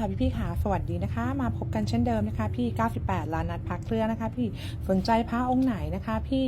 ค่ะพี่พี่ๆค่ะสวัสดีนะคะ มาพบกันเช่นเดิมนะคะ พี่ 98 ล้านนัดพักเครื่องนะคะ พี่สนใจพระองค์ไหนนะคะ พี่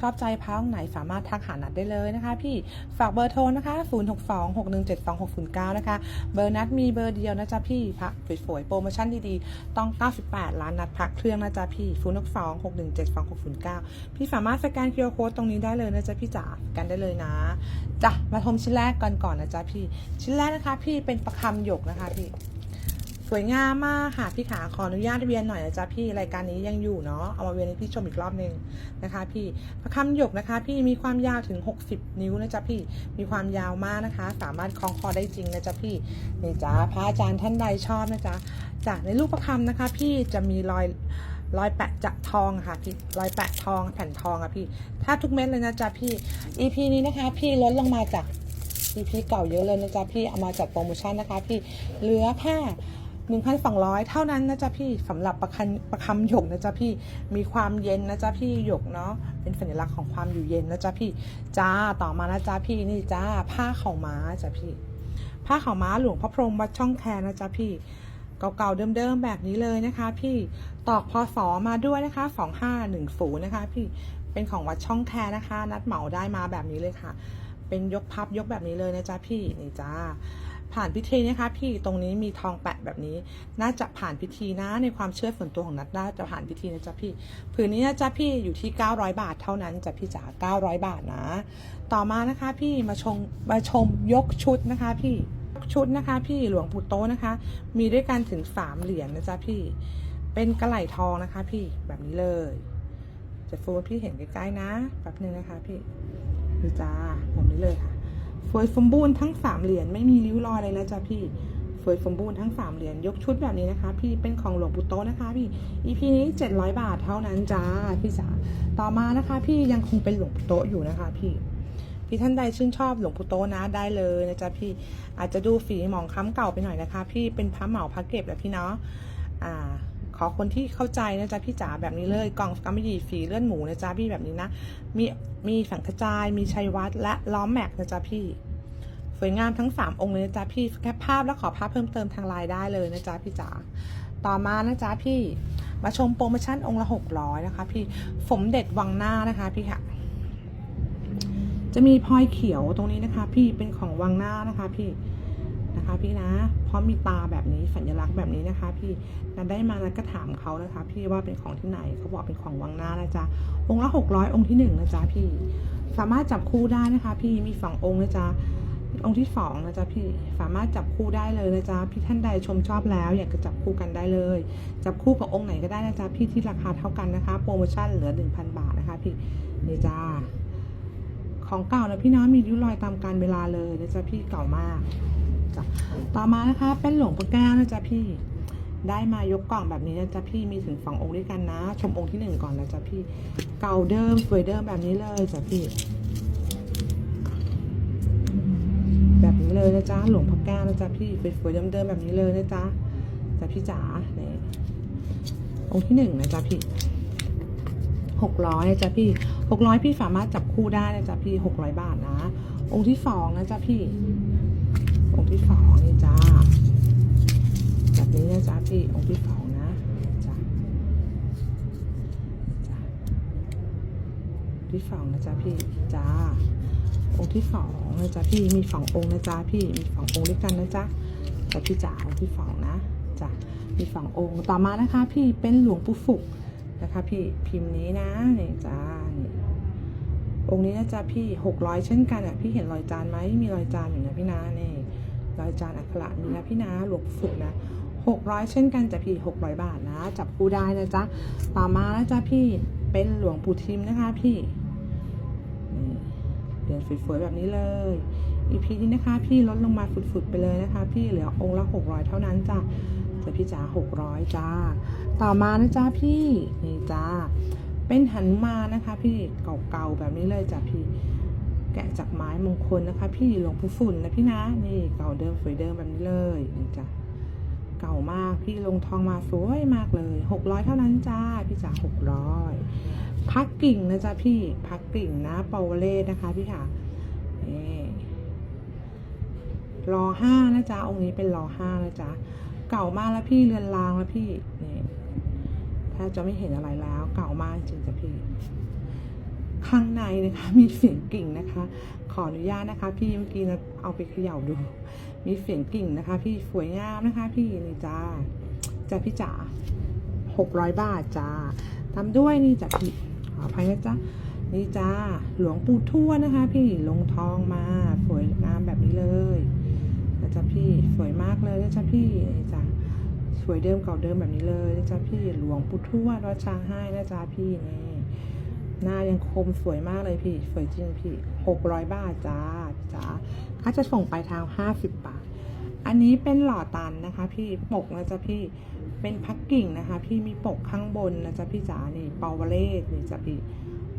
ชอบใจพระองค์ไหนสามารถทักหานัดได้เลยนะคะ พี่ฝากเบอร์โทรนะคะ 0626172609 นะคะ เบอร์นัดมีเบอร์เดียวนะจ๊ะพี่พระสวยๆโปรโมชั่นดีๆ ต้อง 98 ล้านนัดพักเครื่องนะจ๊ะพี่0626172609 พี่สามารถสแกน QR Code ตรงนี้ได้เลยนะจ๊ะพี่จ๋าสแกนได้เลยนะจ้ะมาชมชิ้นแรกก่อนก่อนนะจ๊ะพี่ ชิ้นแรกนะคะ พี่เป็นประคำหยกนะคะพี่ สวยงามมากค่ะพี่ขาขออนุญาตเวียนหน่อยนะจ๊ะพี่รายการนี้ยังอยู่เนาะเอามาเวียนให้พี่ชมอีกรอบหนึ่งนะคะ พี่พระคำหยกนะคะ พี่มีความยาวถึง 60 นิ้วนะจ๊ะพี่มีความยาวมากนะคะ สามารถคล้องคอได้จริงนะจ๊ะพี่นี่จ้าพระอาจารย์ท่านใดชอบนะจ๊ะจากในรูปพระคำนะคะ พี่จะมีรอยรอยแปะจะทองค่ะพี่รอยแปะทองแผ่นทองอะพี่แทบทุกเม็ดเลยนะจ๊ะพี่ EP นี้นะคะ พี่ลดลงมาจาก EP เก่าเยอะเลยนะจ๊ะพี่เอามาจัดโปรโมชั่นนะคะ พี่เหลือแค่ 1,200 เท่านั้นนะจ๊ะพี่สำหรับประคันประคำหยกนะจ๊ะพี่มีความเย็นนะจ๊ะพี่หยกเนาะเป็นสัญลักษณ์ของความอยู่เย็นนะจ๊ะพี่จ้าต่อมานะจ๊ะพี่นี่จ้าผ้าขาวม้าจ้ะพี่ ผ้าขาวม้าหลวงพระพรหมวัดช่องแคนะจ๊ะพี่เก่าๆเดิมๆแบบนี้เลยนะคะ พี่ตอกพศมาด้วยนะคะ2510นะคะ พี่เป็นของวัดช่องแคนะคะ นัดเหมาได้มาแบบนี้เลยค่ะ เป็นยกพับยกแบบนี้เลยนะจ๊ะพี่นี่จ้า ผ่านพิธีนะคะพี่ตรงนี้มีทองแปะแบบนี้ น่าจะผ่านพิธีนะในความเชื่อส่วนตัวของนัดน่าจะผ่านพิธีนะจ๊ะพี่ผืนนี้นะจ๊ะพี่อยู่ที่ 900 บาทเท่านั้นจ้ะพี่จ๋า900 บาทนะ ต่อมานะคะพี่มาชมมาชมยกชุดนะคะพี่ยกชุดนะคะ พี่หลวงปู่โตนะคะ มีด้วยกันถึงสามเหรียญนะจ๊ะพี่ เป็นกระไหลทองนะคะ พี่แบบนี้เลย จะฟูพี่เห็นใกล้ๆนะแป๊บนึงนะคะ พี่ดูจ้าแบบนี้เลยค่ะ สวยสมบูรณ์ทั้งสามเหรียญไม่มีริ้วรอยเลยนะจ๊ะพี่สวยสมบูรณ์ทั้งสามเหรียญยกชุดแบบนี้นะคะ พี่เป็นของหลวงปู่โตนะคะพี่ EP นี้ 700 บาทเท่านั้นจ้าพี่จ๋าต่อมานะคะ พี่ยังคงเป็นหลวงปู่โตอยู่นะคะพี่พี่ท่านใดชื่นชอบหลวงปู่โตนะได้เลยนะจ๊ะพี่อาจจะดูฝีหมองค้ำเก่าไปหน่อยนะคะ พี่เป็นพระเหมาพระเก็บแหละพี่เนาะอ่าขอคนที่เข้าใจนะจ๊ะพี่จ๋าแบบนี้เลยกล่องกำมะหยี่ฝีเลื่อนหมูนะจ๊ะพี่แบบนี้นะ มีมีสังขจายมีชัยวัฒน์และล้อมแม็กนะจ๊ะพี่ สวยงามทั้ง 3 องค์เลยนะจ๊ะพี่แคปภาพแล้วขอภาพเพิ่มเติมทางไลน์ได้เลยนะจ๊ะพี่จ๋าต่อมานะจ๊ะพี่มาชมโปรโมชั่นองค์ละ600นะคะ พี่สมเด็จวังหน้านะคะพี่ค่ะ จะมีพลอยเขียวตรงนี้นะคะ พี่เป็นของวังหน้านะคะพี่นะคะพี่นะเพราะมีตาแบบนี้สัญลักษณ์แบบนี้นะคะ พี่นันได้มานันก็ถามเขานะคะ พี่ว่าเป็นของที่ไหนเขาบอกเป็นของวังหน้านะจ๊ะองค์ละ600องค์ที่หนึ่งนะจ๊ะพี่ สามารถจับคู่ได้นะคะ พี่มีสององค์นะจ๊ะ องค์ที่สองนะจ๊ะพี่สามารถจับคู่ได้เลยนะจ๊ะพี่ท่านใดชมชอบแล้ว อยากจะจับคู่กันได้เลย จับคู่กับองค์ไหนก็ได้นะจ๊ะพี่ที่ราคาเท่ากันนะคะ โปรโมชั่นเหลือ 1,000 บาทนะคะพี่นี่จ้าของเก่านะพี่น้องมีริ้วรอยตามการเวลาเลยนะจ๊ะพี่เก่ามากจ้ะต่อมานะคะเป็นหลวงปู่แก้วนะจ๊ะพี่ได้มายกกล่องแบบนี้นะจ๊ะพี่มีถึงสององค์ด้วยกันนะ ชมองค์ที่หนึ่งก่อนนะจ๊ะพี่เก่าเดิมสวยเดิมแบบนี้เลยจ้ะพี่ เลยนะจ๊ะหลวงพ่อแก้วนะจ๊ะพี่สวยเดิมๆแบบนี้เลยนะจ๊ะจ้ะพี่จ๋าเนี่ยองค์ที่หนึ่งนะจ๊ะพี่หกร้อยนะจ๊ะพี่หกร้อยพี่สามารถจับคู่ได้นะจ๊ะพี่หกร้อยบาทนะ องค์ที่สองนะจ๊ะพี่ องค์ที่สองนี่จ้าแบบนี้นะจ๊ะพี่องค์ที่สองนะจ้ะจ้ะ ที่สองนะจ๊ะพี่จ้าองค์ที่สองนะจ๊ะพี่มีสององค์นะจ๊ะพี่มีสององค์ด้วยกันนะจ๊ะแต่พี่จ๋าองค์ที่สองนะจ้ะมีสององค์ต่อมานะคะ พี่เป็นหลวงปู่ฝุกนะคะ พี่พิมพ์นี้นะนี่จ้านี่องค์นี้นะจ๊ะพี่หกร้อยเช่นกันอะพี่เห็นรอยจานไหมมีรอยจานอยู่นะพี่นะนี่รอยจานอักขระมีนะพี่นะหลวงปู่ฝุกนะหกร้อยเช่นกันจ้ะพี่หกร้อยบาทนะ จับคู่ได้นะจ๊ะต่อมานะจ๊ะพี่เป็นหลวงปู่ทิมนะคะ พี่ เหรียญสวยๆแบบนี้เลย EP นี้นะคะ พี่ลดลงมาฝุดๆไปเลยนะคะ พี่เหลือองค์ละ 600 เท่านั้นจ้ะจะพี่จ๋า600 จ้า ต่อมานะจ้าพี่ นี่จ้า เป็นหันมานะคะ พี่เก่าๆแบบนี้เลยจ้ะพี่แกะจากไม้มงคลนะคะ พี่หลวงปู่ฝุ่นนะพี่นะ นี่เก่าเดิมสวยเดิมแบบนี้เลยนี่จ้ะเก่ามากพี่ลงทองมาสวยมากเลย 600 เท่านั้นจ้า พี่จ๋า600 พักกิ่งนะจ๊ะพี่พักกิ่งนะเปาวเลศนะคะพี่ค่ะนี่รอห้านะจ๊ะองค์นี้เป็นรอห้านะจ๊ะเก่ามากแล้วพี่เรือนรางแล้วพี่นี่ถ้าจะไม่เห็นอะไรแล้ว เก่ามากจริงจ้ะพี่ ข้างในนะคะมีเสียงกิ่งนะคะ ขออนุญาตนะคะ พี่เมื่อกี้นะเอาไปเขย่าดู มีเสียงกิ่งนะคะ พี่สวยงามนะคะ พี่นี่จ้าจ้าพี่จ๋าหกร้อยบาทจ้าทำด้วยนี่จ้ะพี่ ขออภัยนะจ๊ะนี่จ้าหลวงปู่ทวดนะคะ พี่ลงทองมาสวยงามแบบนี้เลยนะจ๊ะพี่สวยมากเลยนะจ๊ะพี่นี่จ้าสวยเดิมเก่าเดิมแบบนี้เลยนะจ๊ะพี่หลวงปู่ทวดวัดช้างให้นะจ๊ะพี่นี่หน้ายังคมสวยมากเลยพี่ สวยจริงพี่หกร้อยบาทจ้าจ๋าค่าจะส่งไปทางห้าสิบบาท อันนี้เป็นหล่อตันนะคะพี่ปกนะจ๊ะพี่เป็นพักกิ่งนะคะ พี่มีปกข้างบนนะจ๊ะพี่จ๋านี่เปาวเลศนี่จ้ะพี่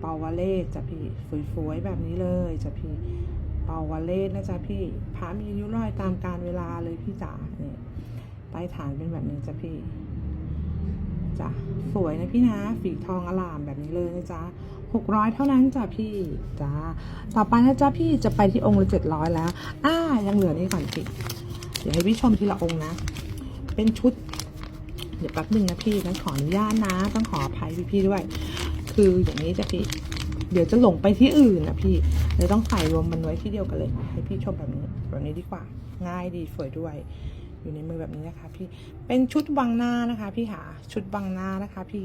เปาวเลศจ้ะพี่สวยๆแบบนี้เลยจ้ะพี่เปาวเลศนะจ๊ะพี่พระมีริ้วรอยตามการเวลาเลยพี่จ๋าเนี่ยใต้ฐานเป็นแบบนี้จ้ะพี่จ้ะสวยนะพี่นะฝีทองอลามแบบนี้เลยนะจ๊ะหกร้อยเท่านั้นจ้ะพี่จ้าต่อไปนะจ๊ะพี่จะไปที่องค์ละเจ็ดร้อยแล้ว อ่ายังเหลือนี่ก่อนพี่ เดี๋ยวให้พี่ชมทีละองค์นะ เป็นชุด เดี๋ยวแป๊บหนึ่งนะพี่นั้นขออนุญาตนะ ต้องขออภัยพี่ๆด้วย คืออย่างนี้จะพี่เดี๋ยวจะหลงไปที่อื่นนะพี่เลยต้องใส่รวมมันไว้ที่เดียวกันเลย ให้พี่ชมแบบนี้แบบนี้ดีกว่า ง่ายดีสวยด้วย อยู่ในมือแบบนี้นะคะ พี่ เป็นชุดบังหน้านะคะ พี่หาชุดบังหน้านะคะ พี่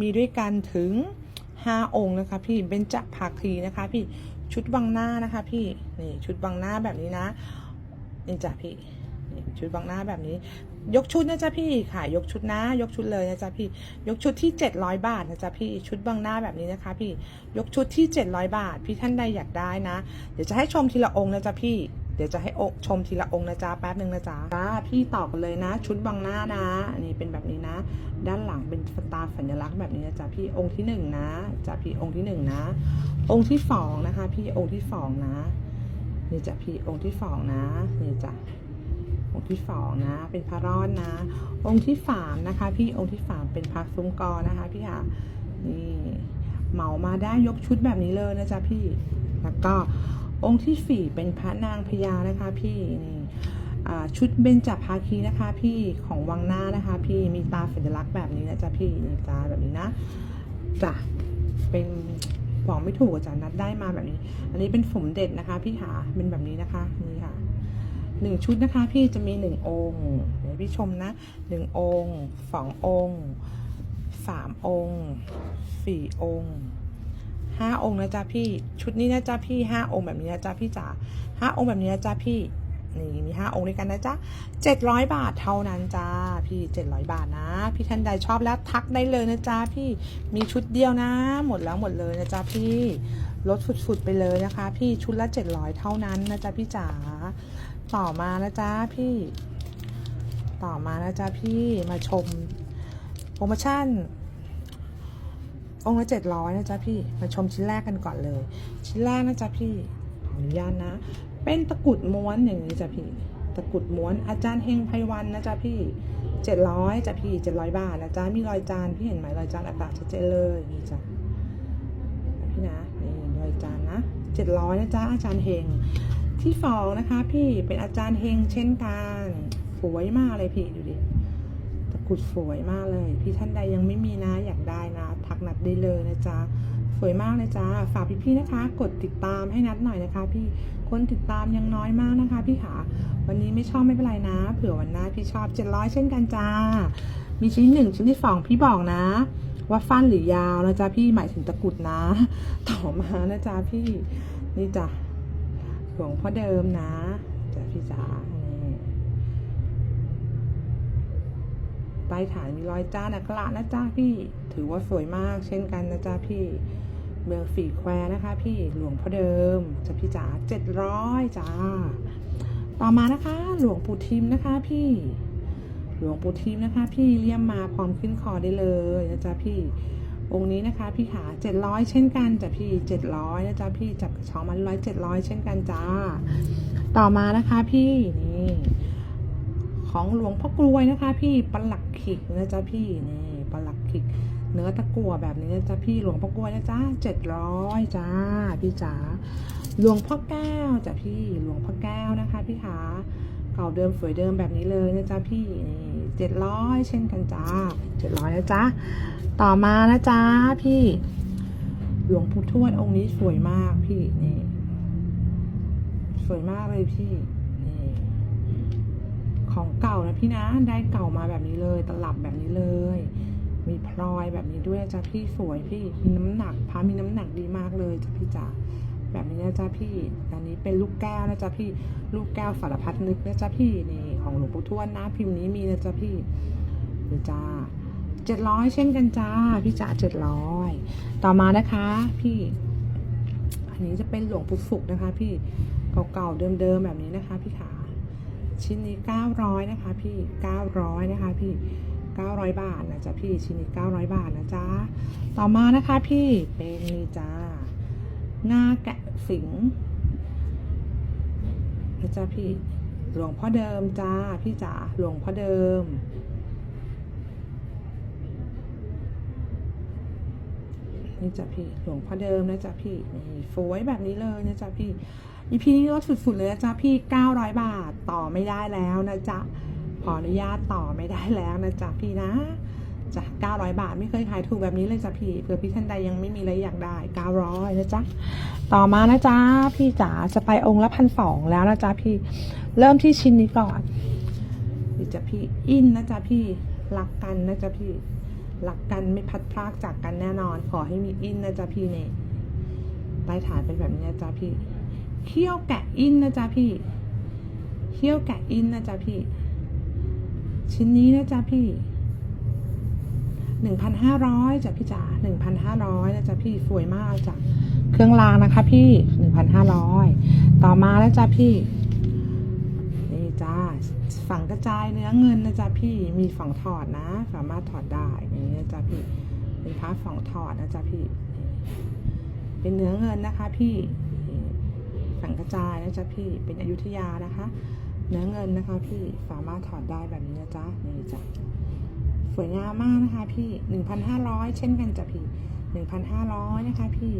มีด้วยกันถึงห้าองค์นะคะ พี่ เป็นจักภาคีนะคะ พี่ ชุดบังหน้านะคะ พี่ นี่ชุดบังหน้าแบบนี้นะนี่จ้ะพี่ ชุดบังหน้าแบบนี้ ยกชุดนะจ๊ะพี่ค่ะ ยกชุดนะ ยกชุดเลยนะจ๊ะพี่ ยกชุดที่ 700 บาทนะจ๊ะพี่ชุดบังหน้าแบบนี้นะคะ พี่ยกชุดที่ 700 บาท พี่ท่านใดอยากได้นะ เดี๋ยวจะให้ชมทีละองค์นะจ๊ะพี่เดี๋ยวจะให้อกชมทีละองค์นะจ๊ะแป๊บหนึ่งนะจ๊ะจ้าพี่ตอบกันเลยนะ ชุดบังหน้านะอันนี้เป็นแบบนี้นะ ด้านหลังเป็นตาสัญลักษณ์แบบนี้นะจ๊ะพี่องค์ที่หนึ่งนะจ๊ะพี่องค์ที่หนึ่งนะ องค์ที่สองนะคะ พี่องค์ที่สองนะนี่จ้ะพี่องค์ที่สองนะนี่จ้ะ องค์ที่สองนะ เป็นพระรอดนะ องค์ที่สามนะคะ พี่องค์ที่สามเป็นพระซุ้มกอนะคะพี่ค่ะนี่เหมามาได้ยกชุดแบบนี้เลยนะจ๊ะพี่ แล้วก็องค์ที่สี่เป็นพระนางพญานะคะ พี่นี่ชุดเบญจภาคีนะคะ พี่ของวังหน้านะคะ พี่มีตาสัญลักษณ์แบบนี้นะจ๊ะพี่นี่ตาแบบนี้นะจ้ะเป็นบอกไม่ถูกอะจ้ะนัดได้มาแบบนี้ อันนี้เป็นสมเด็จนะคะ พี่หาเป็นแบบนี้นะคะนี่ค่ะ หนึ่งชุดนะคะ พี่จะมีหนึ่งองค์เดี๋ยวพี่ชมนะหนึ่งองค์สององค์สามองค์สี่องค์ห้าองค์นะจ๊ะพี่ ชุดนี้นะจ๊ะพี่ห้าองค์แบบนี้นะจ๊ะพี่จ๋าห้าองค์แบบนี้นะจ๊ะพี่ นี่มีห้าองค์ด้วยกันนะจ๊ะเจ็ดร้อยบาทเท่านั้นจ้าพี่เจ็ดร้อยบาทนะ พี่ท่านใดชอบแล้วทักได้เลยนะจ๊ะพี่มีชุดเดียวนะ หมดแล้วหมดเลยนะจ๊ะพี่ลดสุดๆไปเลยนะคะ พี่ชุดละ700เท่านั้นนะจ๊ะพี่จ๋าต่อมานะจ๊ะพี่ ต่อมานะจ๊ะพี่มาชมโปรโมชั่นองค์ละ700นะจ๊ะพี่ มาชมชิ้นแรกกันก่อนเลย ชิ้นแรกนะจ๊ะพี่ขออนุญาตนะ เป็นตะกุดม้วนอย่างนี้จ้ะพี่ ตะกุดม้วนอาจารย์เฮงไพวันนะจ๊ะพี่700จ้ะพี่700บาทนะจ๊ะมีรอยจานพี่เห็นไหมรอยจานอักษรชัดเจนเลยนี่จ้ะพี่นะนี่รอยจานนะเจ็ดร้อยนะจ๊ะอาจารย์เฮงที่สองนะคะ พี่เป็นอาจารย์เฮงเช่นกันสวยมากเลยพี่ดูดิตะกุดสวยมากเลย พี่ท่านใดยังไม่มีนะอยากได้นะทักนัดได้เลยนะจ๊ะ วยมากเลยจ้า ฝากพี่ๆนะคะ กดติดตามให้นัดหน่อยนะคะ พี่คนติดตามยังน้อยมากนะคะ พี่ขาวันนี้ไม่ชอบไม่เป็นไรนะ เผื่อวันหน้าพี่ชอบเจ็ดร้อยเช่นกันจ้า มีชิ้นหนึ่งชิ้นที่สองพี่บอกนะ ว่าฟันหรือยาวนะจ๊ะพี่หมายถึงตะกุดนะ ต่อมานะจ๊ะพี่นี่จ้ะหลวงพ่อเดิมนะจ้ะพี่จ๋าใต้ฐานมีรอยจ้านะกระนะจ๊ะพี่ ถือว่าสวยมากเช่นกันนะจ๊ะพี่ เมืองฝีแควนะคะ พี่หลวงพ่อเดิมจะพี่จ๋าเจ็ดร้อยจ้า ต่อมานะคะ หลวงปู่ทิมนะคะ พี่ หลวงปู่ทิมนะคะ พี่เลี่ยมมาพร้อมขึ้นคอได้เลยนะจ๊ะพี่องค์นี้นะคะพี่ขาเจ็ดร้อยเช่นกันจ้ะพี่เจ็ดร้อยนะจ๊ะพี่จับกระช้ามันร้อยเจ็ดร้อยเช่นกันจ้า ต่อมานะคะพี่นี่ของหลวงพ่อกลวยนะคะ พี่ปลักขิกนะจ๊ะพี่นี่ปลักขิก เนื้อตะกั่วแบบนี้นะจ๊ะพี่หลวงพ่อกลวยนะจ๊ะเจ็ดร้อยจ้าพี่จ๋าหลวงพ่อแก้วจ้ะพี่หลวงพ่อแก้วนะคะพี่ขาเก่าเดิมสวยเดิมแบบนี้เลยนะจ๊ะพี่เจ็ดร้อยเช่นกันจ้าเจ็ดร้อยนะจ๊ะต่อมานะจ๊ะพี่ หลวงปู่ทวดองค์นี้สวยมากพี่นี่สวยมากเลยพี่นี่ของเก่านะพี่นะได้เก่ามาแบบนี้เลย ตลับแบบนี้เลย มีพลอยแบบนี้ด้วยนะจ๊ะพี่สวยพี่มีน้ำหนักพระมีน้ำหนักดีมากเลยจ้ะพี่จ๋าแบบนี้นะจ๊ะพี่อันนี้เป็นลูกแก้วนะจ๊ะพี่ ลูกแก้วสารพัดนึกนะจ๊ะพี่นี่ของหลวงปู่ทวดนะพิมพ์นี้มีนะจ๊ะพี่นี่จ้าเจ็ดร้อยเช่นกันจ้าพี่จ๋าเจ็ดร้อยต่อมานะคะ พี่ อันนี้จะเป็นหลวงปู่ศุกนะคะ พี่เก่าๆเดิมๆแบบนี้นะคะ พี่ขาชิ้นนี้เก้าร้อยนะคะ พี่เก้าร้อยนะคะ พี่ เก้าร้อยบาทนะจ๊ะพี่ชิ้นนี้เก้าร้อยบาทนะจ๊ะต่อมานะคะพี่เป็นนี่จ้างาแกะสิงนะจ๊ะพี่หลวงพ่อเดิมจ้าพี่จ๋าหลวงพ่อเดิมนี่จ้ะพี่หลวงพ่อเดิมนะจ๊ะพี่นี่สวยแบบนี้เลยนะจ๊ะพี่อีพีนี้ลดสุดๆเลยนะจ๊ะพี่900 บาทต่อไม่ได้แล้วนะจ๊ะ ขออนุญาตต่อไม่ได้แล้วนะจ๊ะพี่นะจ้ะ900 บาทไม่เคยขายถูกแบบนี้เลยจ้ะพี่เผื่อพี่ท่านใดยังไม่มีอะไรอยากได้ 900นะจ๊ะต่อมานะจ๊ะพี่จ๋าจะไปองค์ละพันสองแล้วนะจ๊ะพี่เริ่มที่ชิ้นนี้ก่อนนี่จ้ะพี่อินนะจ๊ะพี่รักกันนะจ๊ะพี่รักกันไม่พัดพรากจากกันแน่นอน ขอให้มีอินนะจ๊ะพี่เนี่ยใต้ฐานเป็นแบบนี้นะจ๊ะพี่เขี้ยวแกะอินนะจ๊ะพี่เขี้ยวแกะอินนะจ๊ะพี่ ชิ้นนี้นะจ๊ะพี่หนึ่งพันห้าร้อยจ้ะพี่จ๋าหนึ่งพันห้าร้อยนะจ๊ะพี่สวยมากจ้ะเครื่องรางนะคะ พี่หนึ่งพันห้าร้อยต่อมาแล้วจ้ะพี่นี่จ้าฝั่งกระจายเนื้อเงินนะจ๊ะพี่มีฝังถอดนะ สามารถถอดได้อย่างนี้นะจ๊ะพี่เป็นพระฝังถอดนะจ๊ะพี่ เป็นเนื้อเงินนะคะ พี่ฝังกระจายนะจ๊ะพี่เป็นอยุธยานะคะ เนื้อเงินนะคะพี่สามารถถอดได้แบบนี้นะจ๊ะนี่จ้ะสวยงามมากนะคะพี่1,500เช่นกันจ้ะพี่1,500นะคะพี่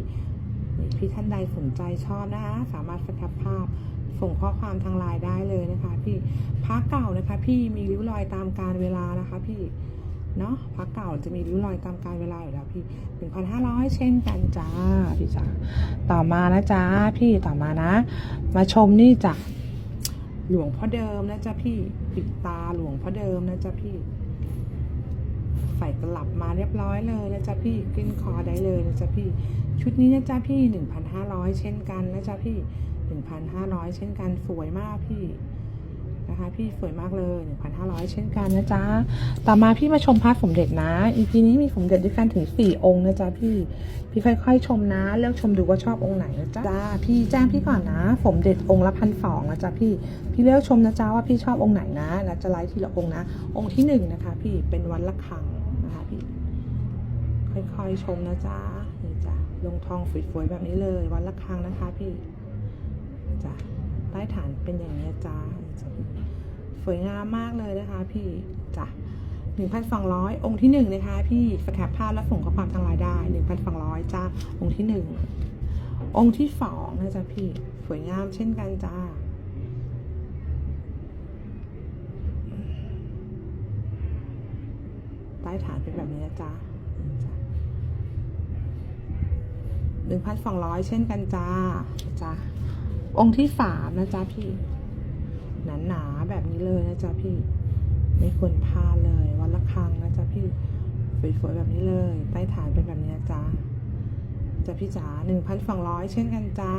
นี่พี่ท่านใดสนใจชอบนะคะ สามารถสแคปภาพส่งข้อความทางไลน์ได้เลยนะคะ พี่พระเก่านะคะ พี่มีริ้วรอยตามการเวลานะคะ พี่เนาะพระเก่าจะมีริ้วรอยตามการเวลาอยู่แล้วพี่1,500เช่นกันจ้าพี่จ๋าต่อมานะจ๊ะพี่ต่อมานะ มาชมนี่จ้ะ หลวงพ่อเดิมนะจ๊ะพี่ปิดตาหลวงพ่อเดิมนะจ๊ะพี่ ใส่ตลับมาเรียบร้อยเลยนะจ๊ะพี่ขึ้นคอได้เลยนะจ๊ะพี่ ชุดนี้นะจ๊ะพี่หนึ่งพันห้าร้อยเช่นกันนะจ๊ะพี่หนึ่งพันห้าร้อยเช่นกันสวยมากพี่ นะคะพี่สวยมากเลย 1,500 เช่นกันนะจ๊ะ ต่อมาพี่มาชมพระสมเด็จนะ อีพีนี้มีสมเด็จด้วยกันถึง 4 องค์นะจ๊ะพี่ พี่ค่อยๆ ชมนะ เลือกชมดูว่าชอบองค์ไหนนะจ๊ะจ้าพี่แจ้งพี่ก่อนนะ สมเด็จองค์ละพันสองนะจ๊ะพี่ พี่เลือกชมนะจ๊ะว่าพี่ชอบองค์ไหนนะนะจะไลฟ์ทีละองค์นะ องค์ที่หนึ่งนะคะ พี่เป็นวันละครังนะคะพี่ ค่อยๆ ชมนะจ๊ะนี่จ้ะลงทองสวยๆแบบนี้เลย วันละครังนะคะพี่จ้ะ ใต้ฐานเป็นอย่างนี้จ้าสวยงามมากเลยนะคะพี่จ้ะหนึ่งพันสองร้อยองค์ที่หนึ่งนะคะ พี่สแคปภาพแล้วส่งข้อความทางไลน์ได้หนึ่งพันสองร้อยจ้า องค์ที่หนึ่งองค์ที่สองนะจ๊ะพี่สวยงามเช่นกันจ้าใต้ฐานเป็นแบบนี้นะจ๊ะหนึ่งพันสองร้อยเช่นกันจ้าจ้า องค์ที่สามนะจ๊ะพี่ หนาๆแบบนี้เลยนะจ๊ะพี่ ไม่ควรพลาดเลย วันละครั้งนะจ๊ะพี่สวยๆแบบนี้เลย ใต้ฐานเป็นแบบนี้นะจ๊ะจ้ะพี่จ๋าหนึ่งพันสองร้อยเช่นกันจ้า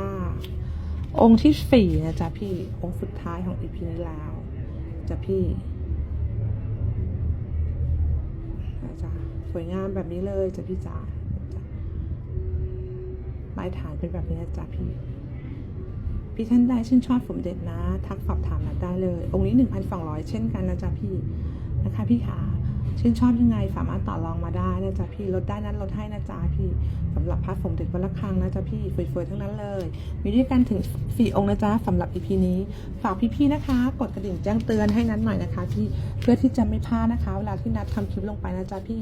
องค์ที่สี่นะจ๊ะพี่ องค์สุดท้ายของอีพีนี้แล้วจ้ะพี่นะจ๊ะสวยงามแบบนี้เลยจ้ะพี่จ๋าจ้ะปลายฐานเป็นแบบนี้นะจ๊ะพี่ พี่ท่านใดชื่นชอบสมเด็จนะ ทักสอบถามนัดได้เลย องค์นี้ 1,200 เช่นกันนะจ๊ะพี่นะคะพี่ขาชื่นชอบยังไงสามารถต่อรองมาได้นะจ๊ะพี่ลดได้นั้นลดให้นะจ๊ะพี่สำหรับพระสมเด็จวัดละคังนะจ๊ะพี่สวยๆทั้งนั้นเลย มีด้วยกันถึง 4 องค์นะจ๊ะสำหรับ EP นี้ฝากพี่ๆนะคะ กดกระดิ่งแจ้งเตือนให้นัดหน่อยนะคะพี่เพื่อที่จะไม่พลาดนะคะ เวลาที่นัดทำคลิปลงไปนะจ๊ะพี่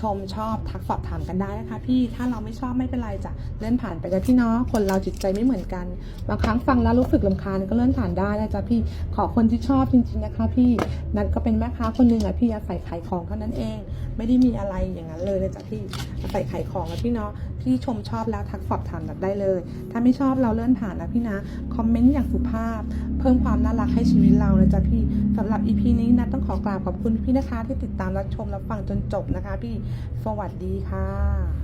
ชมชอบทักสอบถามกันได้นะคะ พี่ถ้าเราไม่ชอบไม่เป็นไรจ้ะเลื่อนผ่านไปนะพี่เนาะคนเราจิตใจไม่เหมือนกันบางครั้งฟังแล้วรู้สึกลำคาญก็เลื่อนผ่านได้นะจ๊ะพี่ขอคนที่ชอบจริง ๆนะคะ พี่นัดก็เป็นแม่ค้าคนหนึ่งอะพี่อาศัยขายของเท่านั้นเอง ไม่ได้มีอะไรอย่างนั้นเลยนะจ๊ะพี่อาศัยขายของนะพี่เนาะพี่ชมชอบแล้วทักสอบถามกันได้เลย ถ้าไม่ชอบเราเลื่อนผ่านนะพี่นะคอมเมนต์อย่างสุภาพ เพิ่มความน่ารักให้ชีวิตเรานะจ๊ะพี่สำหรับ EP นี้นะต้องขอกราบขอบคุณพี่นะคะที่ติดตามรับชมรับฟังจนจบนะคะพี่สวัสดีค่ะ